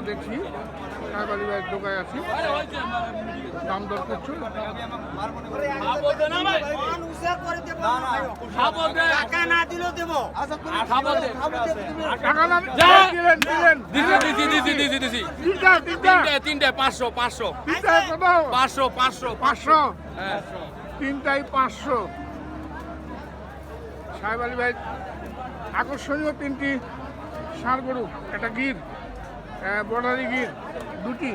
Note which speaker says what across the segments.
Speaker 1: আমরা দেখছি। সাহেবালি ভাইয়ের দোকায় আছি। দাম দর করছ?
Speaker 2: টাকা না দিলেও দেবো
Speaker 1: টাকা না দিলেন দিলেন।
Speaker 3: দিছি দিছি দিছি দিছি দিছি।
Speaker 1: তিনটা তিনটা।
Speaker 3: তিনটে তিনটে পাঁচশো পাঁচশো। পাঁচশো পাঁচশো
Speaker 1: পাঁচশো।
Speaker 3: হ্যাঁ।
Speaker 1: তিনটাই পাঁচশো। সাহেব আলী ভাই আকর্ষণীয় তিনটি ষাঁড় গরু একটা গির। বর্ডারি গির দুটি।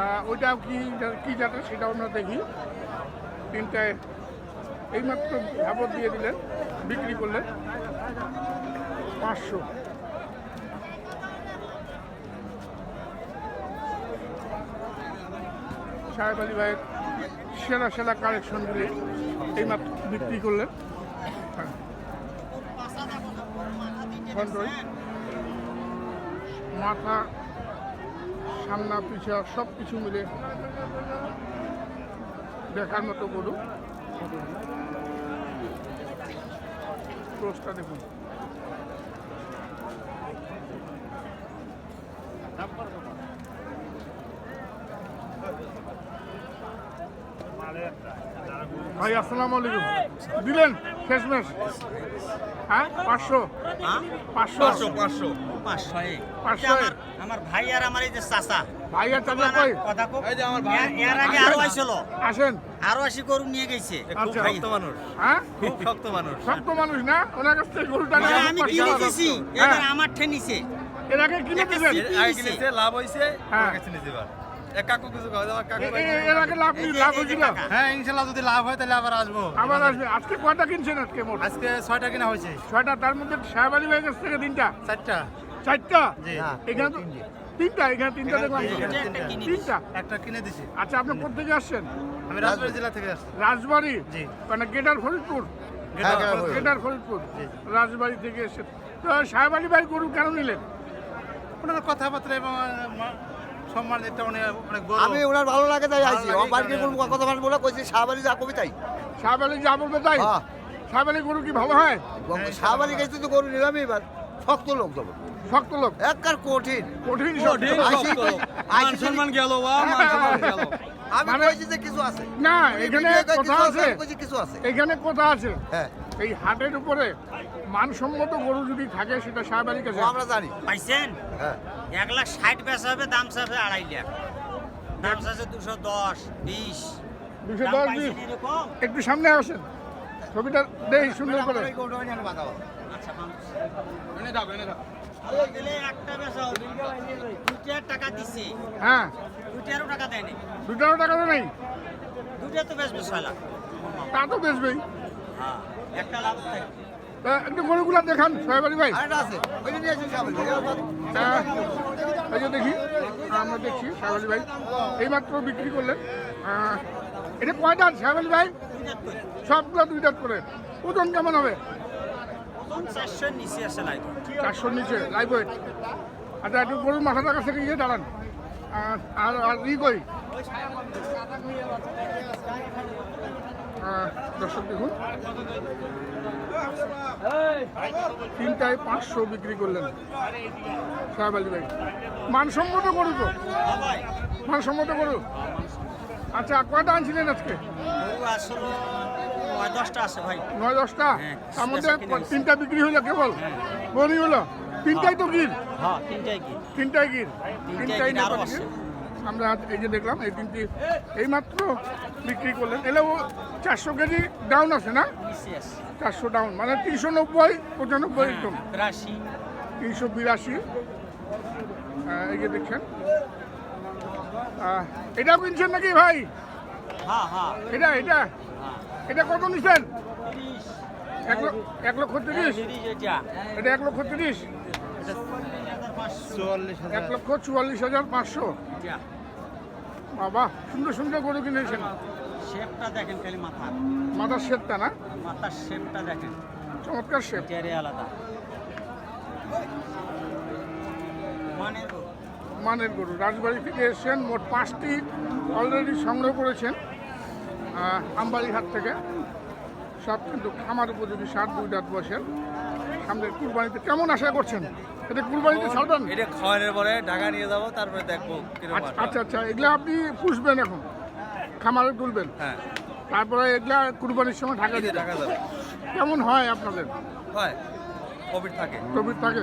Speaker 1: আহ, ওইটাও কি কি জাতের সেটাও আমরা দেখি। তিনটায় এইমাত্র ঝাপট দিয়ে দিলেন বিক্রি করলেন পাঁচশো। সাহেব আলী ভাইয়ের সেরা সেরা কালেকশনগুলি এইমাত্র বিক্রি করলেন। হ্যাঁ। মাথা সামনা পিছা সব কিছু মিলে দেখার মতো গরু ক্রোসটা দেখুন। ভাই আসসালামু আলাইকুম। দিলেন? শেষমেশ? হ্যাঁ? পাঁচশো? পাঁচশো?
Speaker 2: পাঁচশো পাঁচশো। আমার- আমার ভাই আর আমার এই যে চাচা।
Speaker 1: ভাই আর চাচা কই?
Speaker 2: কথা কো এর- এর আগে আরও আইছিল।
Speaker 1: আসেন।
Speaker 2: আরও আসি গরু নিয়ে গেছে। ভাই।
Speaker 1: হ্যাঁ?
Speaker 4: খুব শক্ত মানুষ।
Speaker 1: শক্ত মানুষ না? ওনার কাছ গরুটা
Speaker 2: না, আমি কিনে দিছি। এবার আমার ঠে
Speaker 1: এর আগে কিনে দিয়েছেন
Speaker 4: আগে কিনেছে লাভ
Speaker 1: হ্যাঁ।
Speaker 4: আমার কাছে নিতে এবার। কাকু কিছু কয়? আমার কাকু
Speaker 1: এ- এ- এর আগে লাভ লাভ
Speaker 2: এই যে
Speaker 1: হয়েছিল
Speaker 2: টাকা।
Speaker 4: হ্যাঁ যদি লাভ হয় তাহলে আবার আসব।
Speaker 1: আবার আসবে। আজকে কয়টা কিনছেন আজকে মোট?
Speaker 4: আজকে ছয়টা কিনা হয়েছে।
Speaker 1: ছয়টা তার মধ্যে সাহেব আলী কাছ থেকে তিনটা।
Speaker 4: চারটা।
Speaker 1: চারটা? এখানে তো তিনটা। এখানে তিনটা দেখলাম।
Speaker 2: একটা কিনে দিছি।
Speaker 1: তিনটা?
Speaker 4: একটা কিনে দিছি।
Speaker 1: আচ্ছা আপনি কোথেকে আসছেন?
Speaker 4: আমি রাজবাড়ি জেলা থেকে আসছি।
Speaker 1: রাজবাড়ি?
Speaker 4: জি।
Speaker 1: মানে গেটার ফরিদপুর?
Speaker 4: গেটা-
Speaker 1: গেটার ফরিদপুর।
Speaker 4: জি।
Speaker 1: রাজবাড়ি থেকে এসে। তো সাহেব আলী ভাই গরু কেন নিলেন?
Speaker 4: ওনার কথাবার্তা এবং সম্মান এটা অনেক অনেক
Speaker 5: আমি ওনার ভালো লাগে তাই আইছি। বাড়িতে কোনো কথা মানুষ বলে কইছি শাহবালি যা কবি তাই।
Speaker 1: সাহেব আলী যা বলবে তাই?
Speaker 5: হ্যাঁ।
Speaker 1: সাহেব আলী গরু কি ভালো হয়?
Speaker 5: শাহবালি গেছি তো গরু নিলামই এবার। শক্ত লোক যাব
Speaker 1: শক্ত লোক।
Speaker 5: একবার কঠিন।
Speaker 1: কঠিন শক্ত।
Speaker 5: আইছি আইছি
Speaker 4: সম্মান গেল
Speaker 5: আমি
Speaker 1: মানে-
Speaker 5: কইছি যে কিছু আছে।
Speaker 1: না এখানে
Speaker 5: ভিডিও
Speaker 1: কথা আছে
Speaker 5: কিছু আছে।
Speaker 1: এখানে কথা আছে।
Speaker 5: হ্যাঁ।
Speaker 1: এই হাটের উপরে মানসম্মত গরু যদি থাকে সেটা সাহেব আলীর কাছে
Speaker 5: আমরা জানি।
Speaker 2: পাইছেন?
Speaker 5: হ্যাঁ।
Speaker 2: এক লাখ ষাট বেচা হবে দাম চাবে আড়াই লাখ। দাম চাচ্ছে দুশো দশ বিশ।
Speaker 1: দুশো দশ বিশ। একটু সামনে আসেন। ছবিটা দেই সুন্দর করে।
Speaker 2: আচ্ছা, টাকা দিছে।
Speaker 1: হ্যাঁ।
Speaker 2: দুইটারও টাকা
Speaker 1: দুটারও টাকা তো নেই।
Speaker 2: দুইটা তো
Speaker 1: তো বেচবেই।
Speaker 2: হ্যাঁ একটা লাভ থাকে
Speaker 1: একটু গরুগুলা দেখান সাহেব ভাই।
Speaker 5: আছে।
Speaker 1: এই যে দেখি আমরা দেখছি সাহেব ভাই। এইমাত্র বিক্রি করলেন। এটা কয়টা সাহেব ভাই? সবগুলো দুইটা করে। ওজন কেমন হবে?
Speaker 2: চারশোর নিচে আছে লাইট
Speaker 1: চারশোর নিচে লাইভ ওয়েট আচ্ছা একটু গরুর মাথাটার কাছে গিয়ে দাঁড়ান। আর আর ই কই আহ, দর্শক দেখুন। তিনটায় পাঁচশো বিক্রি করলেন সাহেব আলী ভাই। মানসম্মত গরু তো। মানসম্মত গরু। আচ্ছা কয়টা আনছিলেন আজকে?
Speaker 2: নয় দশটা আছে ভাই।
Speaker 1: নয় দশটা?
Speaker 2: হ্যাঁ,
Speaker 1: তার মধ্যে তিনটা বিক্রি হলো কেবল? বনি হলো? তিনটাই তো গির?
Speaker 2: হ্যাঁ তিনটাই
Speaker 1: তিনটাই গির?
Speaker 2: তিনটাই
Speaker 1: তিনটাই
Speaker 2: গির।
Speaker 1: গির। আমরা এই যে দেখলাম এই তিনটি এইমাত্র বিক্রি করলেন। এলেও চারশো কেজি ডাউন আছে না? চারশো ডাউন মানে তিনশো নব্বই পঁচানব্বই একদম। তিনশো বিরাশি। এই যে দেখছেন। এটাও কিনছেন নাকি ভাই?
Speaker 2: হ্যাঁ হ্যাঁ।
Speaker 1: এটা এটা?
Speaker 2: হ্যাঁ
Speaker 1: এটা কত নিচ্ছেন এক লক্ষ তিরিশ।
Speaker 2: এটা
Speaker 1: এক লক্ষ তিরিশ। এক লক্ষ চুয়াল্লিশ হাজার পাঁচশো। বাবা সুন্দর সুন্দর গরু কিনেছেন
Speaker 2: শেপটা দেখেন খালি
Speaker 1: মাথার। শেপটা না?
Speaker 2: মাথার শেপটা দেখেন।
Speaker 1: চমৎকার শেপ।
Speaker 2: আলাদা। মানে
Speaker 1: মানের গরু। রাজবাড়ি থেকে এসেছেন মোট পাঁচটি অলরেডি সংগ্রহ করেছেন। আহ, হাট থেকে সব কিন্তু খামার উপযোগী সার দুই দাঁত বসেন সামনে কুরবানিতে কেমন আশা করছেন? এটা কুরবানিতে ছাড়বেন
Speaker 2: এটা খাওয়ানোর পরে ঢাকা নিয়ে যাব তারপরে দেখব
Speaker 1: আচ্ছা আচ্ছা এগুলো আপনি পুষবেন এখন? খামারে তুলবেন?
Speaker 2: হ্যাঁ।
Speaker 1: তারপরে এগুলা কুরবানির সময় ঢাকা দিয়ে
Speaker 2: ঢাকা যাবে।
Speaker 1: কেমন হয় আপনাদের?
Speaker 2: হয়। কোভিড থাকে।
Speaker 1: প্রফিট থাকে।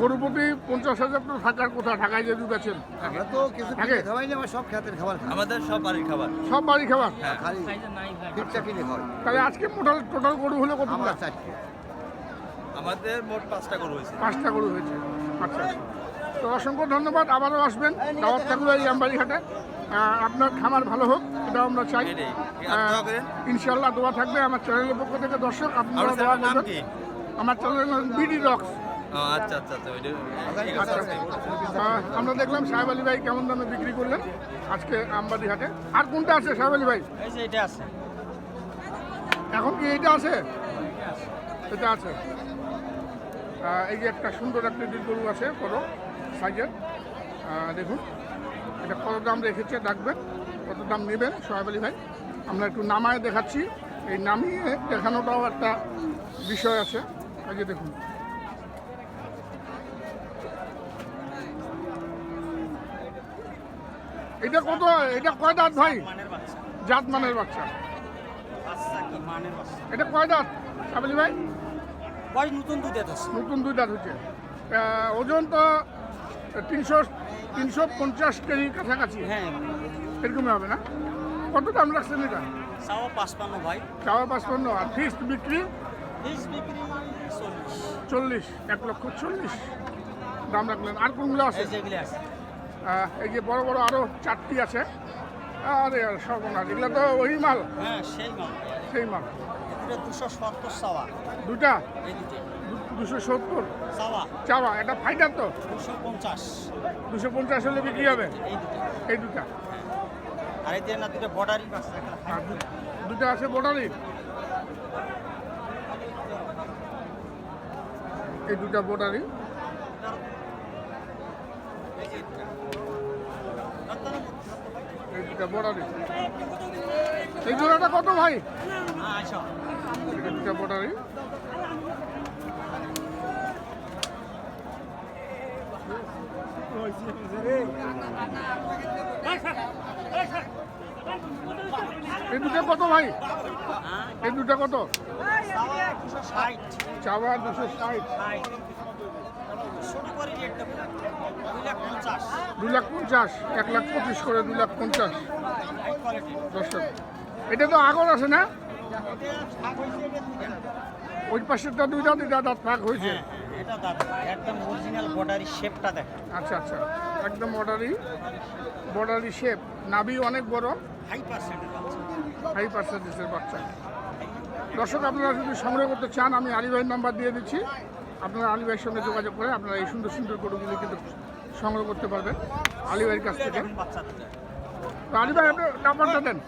Speaker 1: গরু প্রতি পঞ্চাশ হাজার তো থাকার কথা ঢাকায় যে ঢুকেছেন
Speaker 5: আমরা তো কিছু
Speaker 1: থাকে।
Speaker 5: খাওয়াই না আমার সব খেতের খাবার
Speaker 2: আমাদের সব বাড়ির খাবার।
Speaker 1: সব বাড়ি খাবার?
Speaker 2: হ্যাঁ
Speaker 5: খালি ঠিকটা কিনে খাওয়াই।
Speaker 1: তাহলে আজকে টোটাল টোটাল গরু হলো কতগুলো
Speaker 5: আমার চারটে।
Speaker 2: আমাদের মোট পাঁচটা গরু হয়েছে।
Speaker 1: পাঁচটা গরু হয়েছে। আচ্ছা। তো অসংখ্য ধন্যবাদ। আবারও আসবেন দাওয়াত থাকল এই আমবাড়ি হাটে আপনার খামার ভালো হোক এটা আমরা চাই।
Speaker 2: এটাই।
Speaker 1: আহ,
Speaker 2: আর দোয়া করেন।
Speaker 1: ইনশাল্লাহ দোয়া থাকবে আমার চ্যানেলের পক্ষ থেকে। দর্শক আপনারা দোয়া করবেন।
Speaker 2: কি?
Speaker 1: আমার চ্যানেলের নাম বিডি রক্স।
Speaker 2: আচ্ছা আচ্ছা আচ্ছা
Speaker 1: আচ্ছা আহ, আমরা দেখলাম সাহেব আলী ভাই কেমন দামে বিক্রি করলেন আজকে আমবাড়ি হাটে। আর কোনটা আছে সাহেব আলী ভাই?
Speaker 2: এটা আছে।
Speaker 1: এখন কি এইটা আছে? এটা আছে। এই যে একটা সুন্দর আকৃতির গরু আছে বড় সাইজের। দেখুন এটা কত দাম রেখেছে ডাকবেন কত দাম নেবেন সোহেব আলী ভাই। আমরা একটু নামায় দেখাচ্ছি। এই নামিয়ে দেখানোটাও একটা বিষয় আছে। যে দেখুন। এটা কত? এটা কয় দাঁত ভাই? জাত মানের বাচ্চা? এটা কয় দাঁত? সাবলি ভাই?
Speaker 2: বয়স নতুন দুধ আছে?
Speaker 1: নতুন দুই দাঁত হচ্ছে। ওজন তো তিনশো তিনশো পঞ্চাশ কেজির কাছাকাছি।
Speaker 2: হ্যাঁ।
Speaker 1: এরকমই হবে না? কত দাম রাখছেন এটা?
Speaker 2: চাও পাঁচপান্ন ভাই।
Speaker 1: চাওয়া পাঁচপন্ন। আর ফিক্সড বিক্রি?
Speaker 2: পিস বিক্রি চল্লিশ
Speaker 1: এক লক্ষ চল্লিশ। দাম রাখলেন। আর কোনগুলো আছে?
Speaker 2: এই যেগুলি আছে।
Speaker 1: আহ, এই যে বড় বড় আরও চারটি আছে। আরে আর সর্বনাশ। এগুলো তো ওই মাল?
Speaker 2: হ্যাঁ সেই মাল।
Speaker 1: সেই মাল।
Speaker 2: দুশো সত্তর চাওয়া।
Speaker 1: দুটা দুশো সত্তর?
Speaker 2: চাওয়া।
Speaker 1: চাওয়া। এটা ফাইটার তো?
Speaker 2: দুশো পঞ্চাশ।
Speaker 1: দুশো পঞ্চাশ হলে বিক্রি হবে?
Speaker 2: এই দুটো
Speaker 1: দুটা
Speaker 2: আর এই যে না দুটো বর্ডারি আছে
Speaker 1: দুটো আছে বোটারি এই দুটা বোটারি এই দুটা বোটারি এই জোড়াটা কত ভাই
Speaker 2: হ্যাঁ আচ্ছা
Speaker 1: দুটা বোটারি এই দুটা কত ভাই? এই দুটা কত?
Speaker 2: চাওয়া দুশো ষাট।
Speaker 1: দুশো
Speaker 2: দুই
Speaker 1: দু লাখ পঞ্চাশ এক লাখ পঁচিশ করে দু লাখ পঞ্চাশ।
Speaker 2: কোয়ালিটি
Speaker 1: দর্শক এটা তো আগর আছে না? ওই পাশেরটা দুইটা দুইটা দাঁত ফাঁক হয়েছে।
Speaker 2: হ্যাঁ। এটা দাদা একদম অরিজিনাল বর্ডারি শেপটা দেখেন।
Speaker 1: আচ্ছা আচ্ছা। একদম বর্ডারি বর্ডারি শেপ নাভি অনেক বড়।
Speaker 2: হাই পার্সেন্টের বাচ্চা।
Speaker 1: হাই পার্সেন্টেজের বাচ্চা। দর্শক আপনারা যদি সংগ্রহ করতে চান আমি আলী ভাইয়ের নাম্বার দিয়ে দিচ্ছি। আপনারা আলী ভাইয়ের সঙ্গে যোগাযোগ করে আপনারা এই সুন্দর সুন্দর গরুগুলি কিন্তু সংগ্রহ করতে পারবেন আলী ভাইয়ের কাছ থেকে। তো আলী ভাই আপনার নাম্বারটা দেন।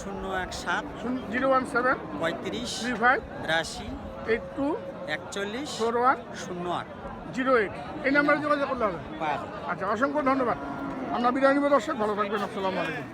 Speaker 2: শূন্য এক সাত
Speaker 1: জিরো ওয়ান সেভেন
Speaker 2: পঁয়ত্রিশ
Speaker 1: থ্রি ফাইভ
Speaker 2: বিরাশি
Speaker 1: এইট টু
Speaker 2: একচল্লিশ
Speaker 1: ষোলো আট
Speaker 2: শূন্য আট।
Speaker 1: জিরো এইট এই নাম্বারে যোগাযোগ করলে হবে? আচ্ছা অসংখ্য ধন্যবাদ। আমরা বিদায় নিব দর্শক ভালো থাকবেন আসসালামু আলাইকুম।